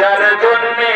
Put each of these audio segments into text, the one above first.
যার জন্যে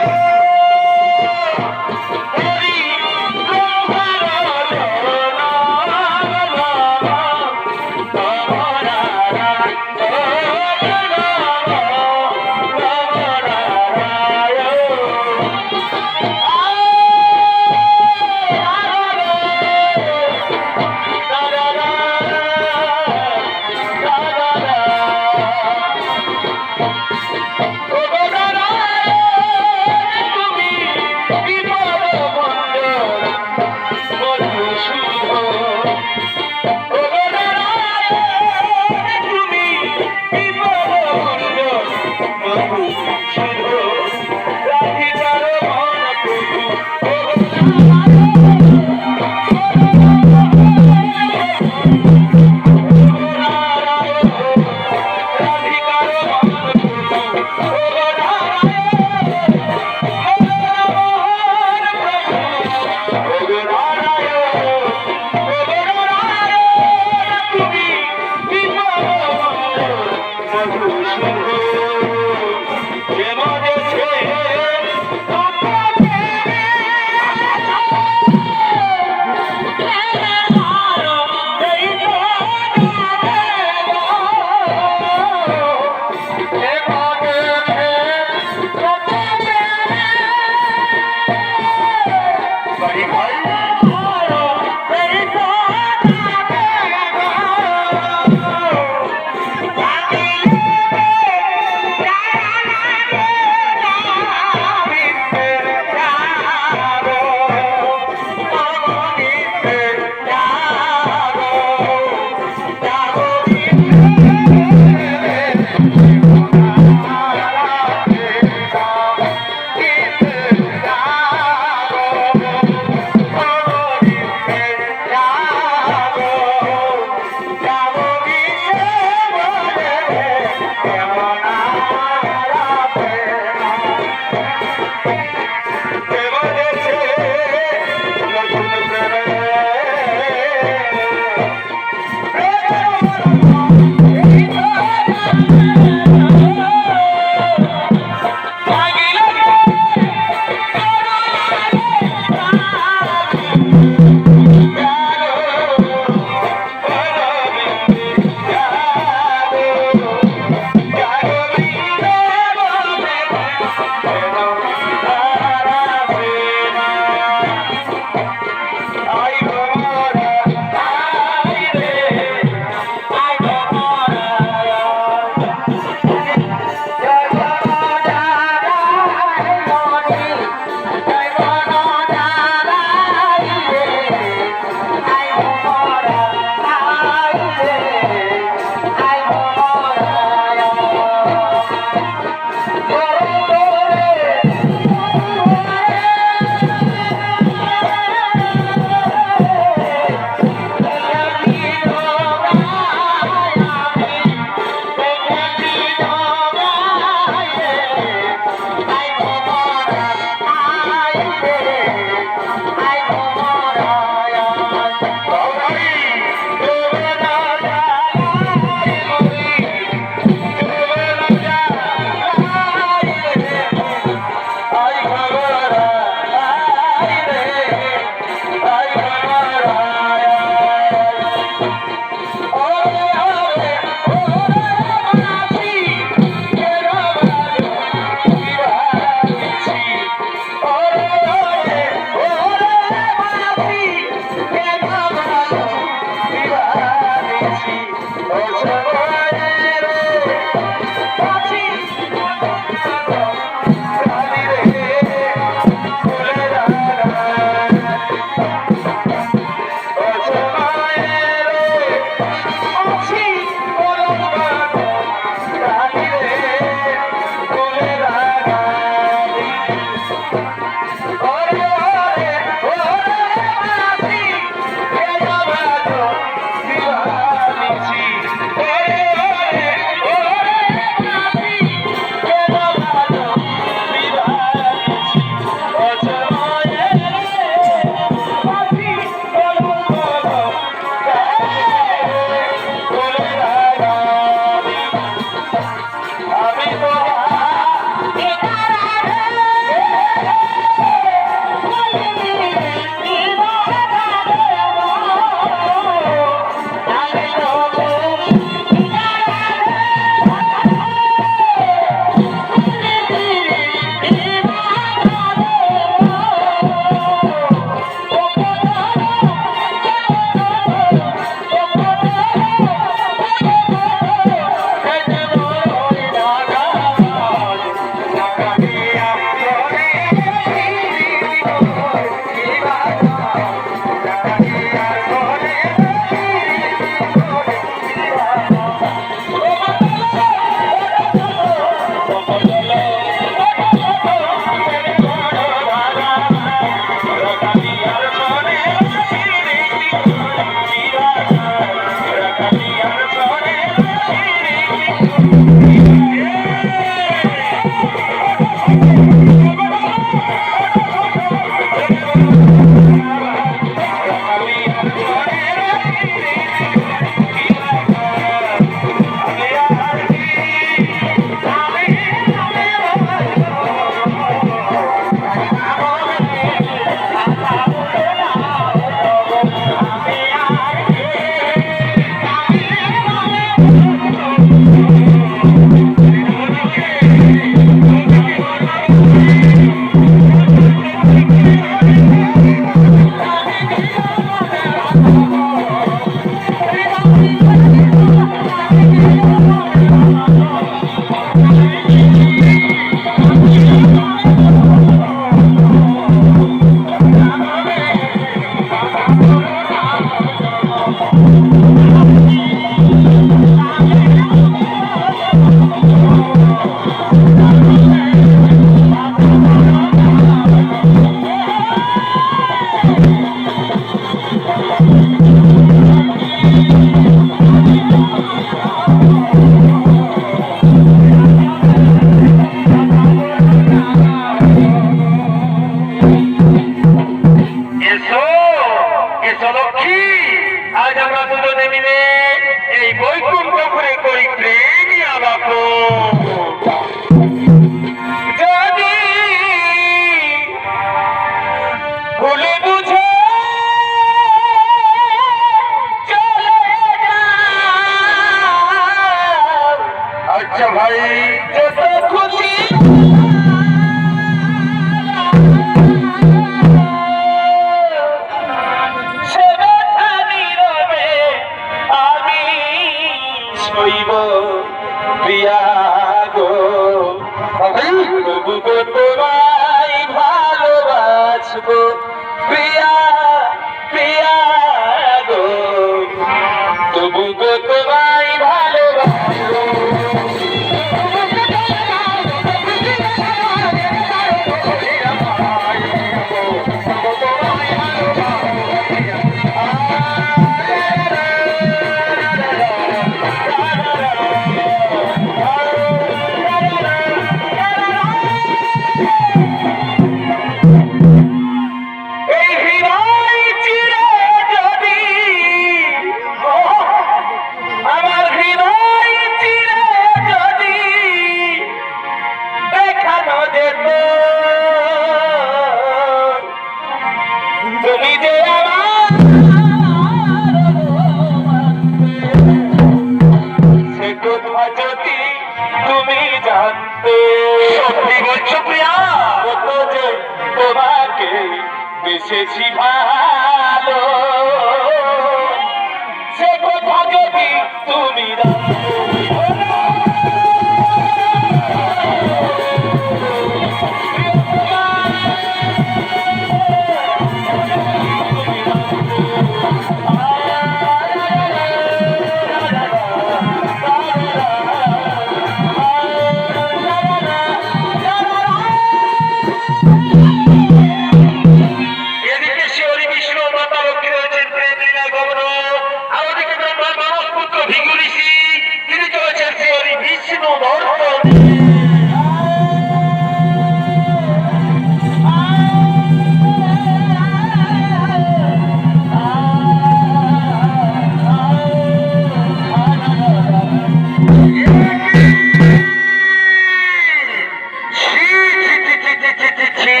লিখে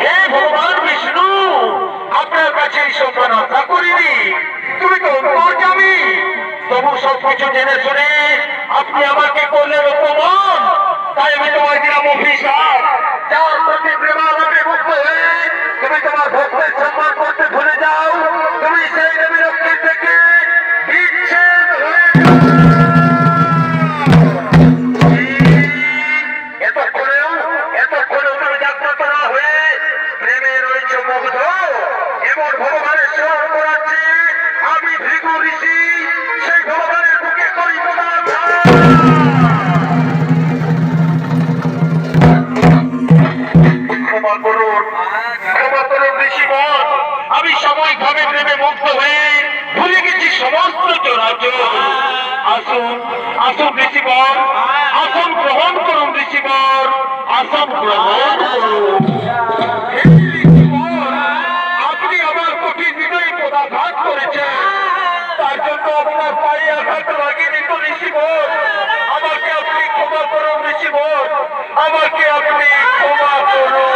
হে ভগবান বিষ্ণু, আপনার কাছে এই সব প্রার্থনা করিনি। তুমি তো অন্তর্যামী। তবু সবকিছু জেনে শুনে আপনি আমাকে করলেন অপমান। তাই আমি তোমার দিলাম অফিসার, যার প্রতি প্রেমাভাবে মুক্ত হয়ে তুমি তোমার ভক্তের সম্মান করতে ভুলে যাও। তুমি সেই দেবী লক্ষ্মী থেকে হাজারের বেশি মত আমি প্রেমে মুক্ত হয়ে ভুলে গেছি সমস্ত চরাচর আসুন আসুন ঋষিবর আসন গ্রহণ করুন ঋষিবর আসন গ্রহণ করুন। আপনি আমার করেছেন। তার জন্য আপনার পায়ে আমাকে আপনি ক্ষমা করুন ঋষিবর আমাকে আপনি ক্ষমা করুন।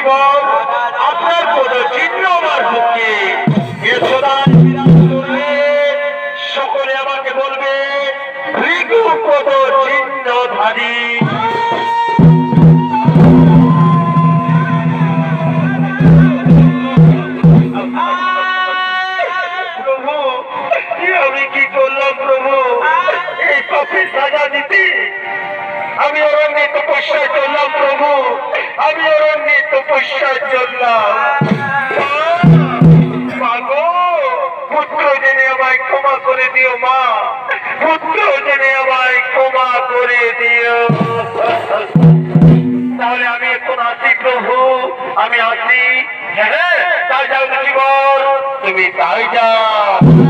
ঋষিবর আপনার কোন চিহ্ন আমার বুকে আমি অরণ্যে তপস্যায় চললাম প্রভু আমি অরণ্যে তপস্যায় চললাম পুত্র জেনে আমায় ক্ষমা করে দিও মা পুত্র জেনে আমায় ক্ষমা করে দিও তাহলে আমি এখন আসি প্রভু আমি আসি হ্যাঁ তাই যাও তুমি তাই যাও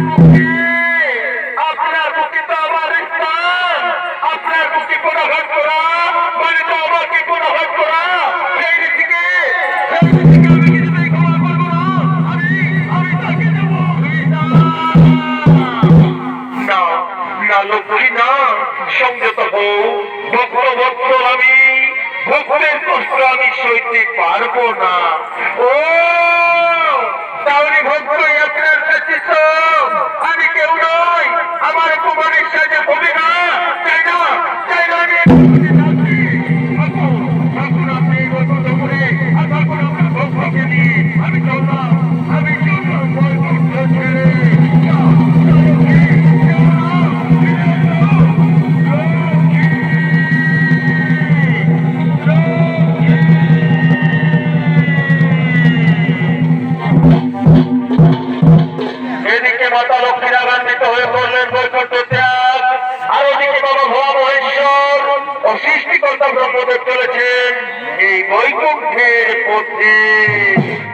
কষ্ট আমি সইতে পারব না। ও তাহলে ভক্তই বৈকুণ্ঠের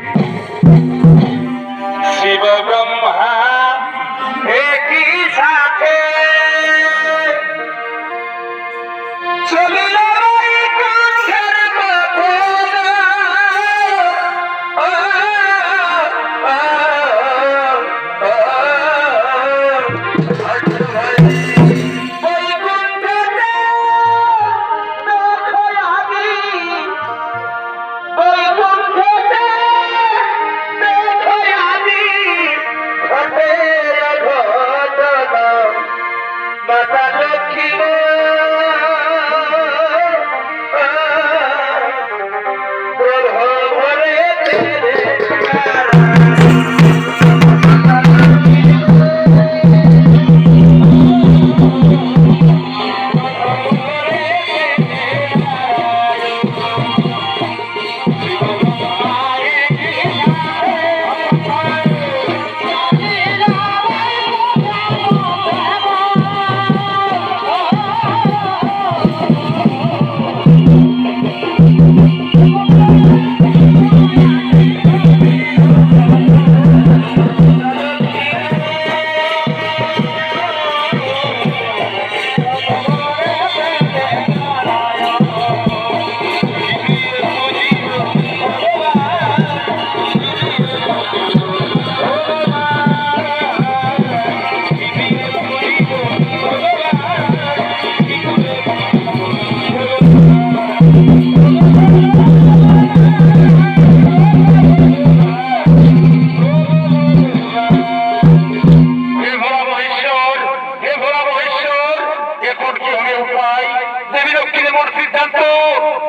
দেবী লক্ষ্মীর মোট সিদ্ধান্ত।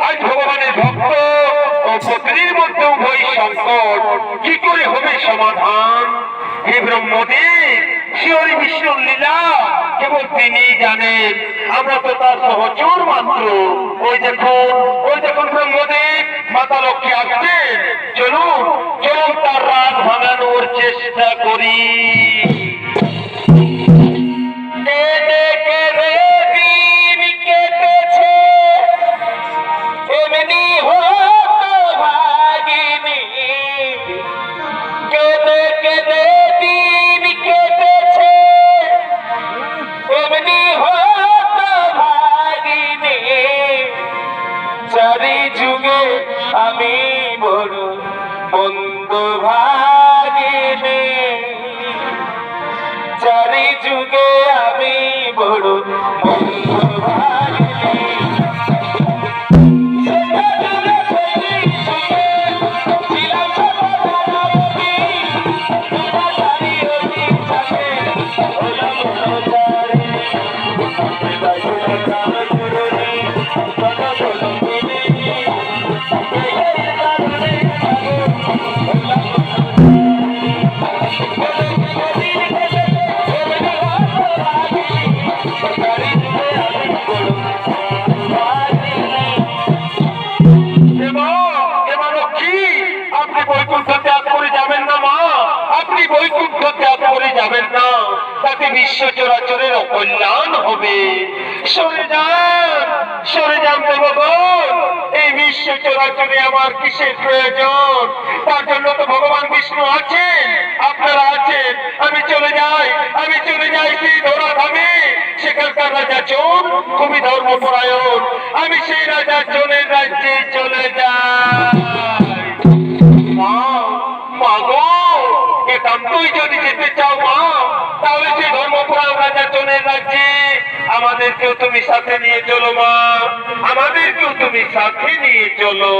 আজ ভগবানের ভক্ত ও পত্নীর মধ্যে উভয় সংকট। কি করে হবে সমাধান? হে ব্রহ্মদেব শিহরি বিষ্ণুর লীলা কেবল তিনি জানেন। আমরা তো তার সহচর মাত্র। ওই দেখুন ওই দেখুন ব্রহ্মদেব মাতা লক্ষ্মী আসছেন। চলুন চলুন তার রাত ভাঙানোর চেষ্টা করি। বড় মন্দ ভাগিনী চারি যুগে আমি বড় বৈকুণ্ঠ ত্যাগ করে যাবেন না। তাতে বিশ্ব চরাচরের অকল্যাণ হবে। সরে যান সরে যান দেবগণ এই বিশ্ব চরাচরে আমার কিসের প্রয়োজন? তার জন্য তো ভগবান বিষ্ণু আছেন। আপনারা আছেন। আমি চলে যাই, আমি চলে যাই সেই ধরা ধামে সেখানকার রাজা চোর, খুবই ধর্মপরায়ণ। আমি সেই রাজা চোরের রাজ্যে চলে যাই। আমাদেরকেও তুমি সাথে নিয়ে চলো মা। আমাদেরকেও তুমি সাথে নিয়ে চলো।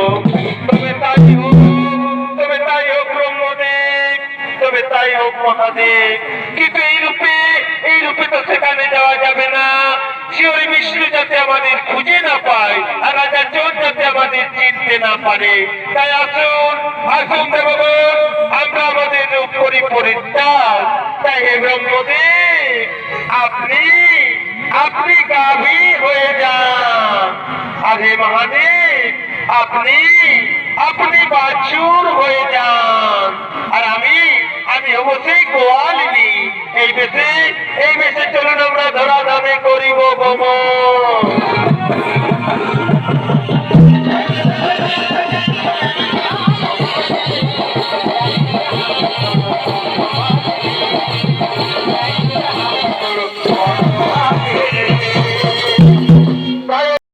তবে তাই হোক, তবে তাই হোক ব্রহ্মদেব, তবে তাই হোক মহাদেব। কিন্তু এই রূপে এই রূপে তো সেখানে যাওয়া যাবে না। শিওরি বিষ্ণু যাতে আমাদের খুঁজে না পায়, আর রাজা চোর যাতে আমাদের চিনতে না পারে। তাই আসুন আসুন দেবগণ, আমরা আমাদের রূপ করি পরিত্যাগ। তাই হে ব্রহ্মদেব, আপনি আপনি গাভী হয়ে যান। আরে মহাদেব, আপনি আপনি বাছুর হয়ে যান। আর আমি আমি হব সেই গোয়ালিনী এই বেশে এই বেশে চলুন আমরা ধরা ধামে করিব ভ্রমণ